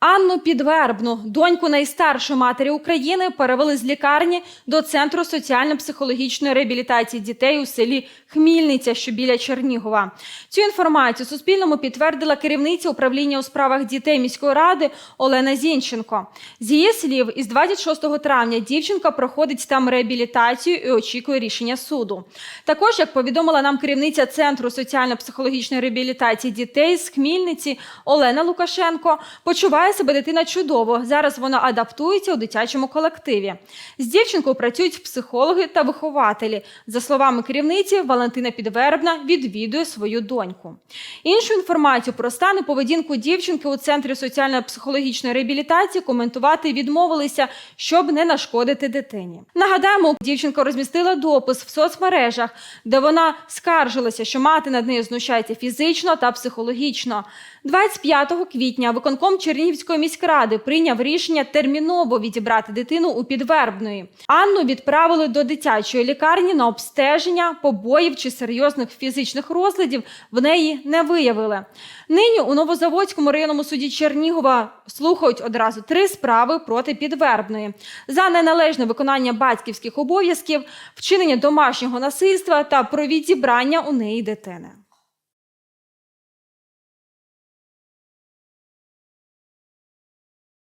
Анну Підвербну, доньку найстаршої матері України, перевели з лікарні до центру соціально-психологічної реабілітації дітей у селі Хмільниця, що біля Чернігова. Цю інформацію Суспільному підтвердила керівниця управління у справах дітей міської ради Олена Зінченко. З її слів, із 26 травня дівчинка проходить там реабілітацію і очікує рішення суду. Також, як повідомила нам керівниця центру соціально-психологічної реабілітації дітей з Хмільниці Олена Лукашенко, почуває себе дитина чудово. Зараз вона адаптується у дитячому колективі. З дівчинкою працюють психологи та вихователі. За словами керівниці, Валентина Підвербна відвідує свою доньку. Іншу інформацію про стан і поведінку дівчинки у центрі соціально-психологічної реабілітації коментувати відмовилися, щоб не нашкодити дитині. Нагадаємо, дівчинка розмістила допис в соцмережах, де вона скаржилася, що мати над нею знущається фізично та психологічно. 25 квітня виконком Чернігівської міськради прийняв рішення терміново відібрати дитину у підвербної. Анну відправили до дитячої лікарні на обстеження, побоїв чи серйозних фізичних розладів в неї не виявили. Нині у Новозаводському районному суді Чернігова слухають одразу три справи проти підвербної за неналежне виконання батьківських обов'язків, вчинення домашнього насильства та про відібрання у неї дитини.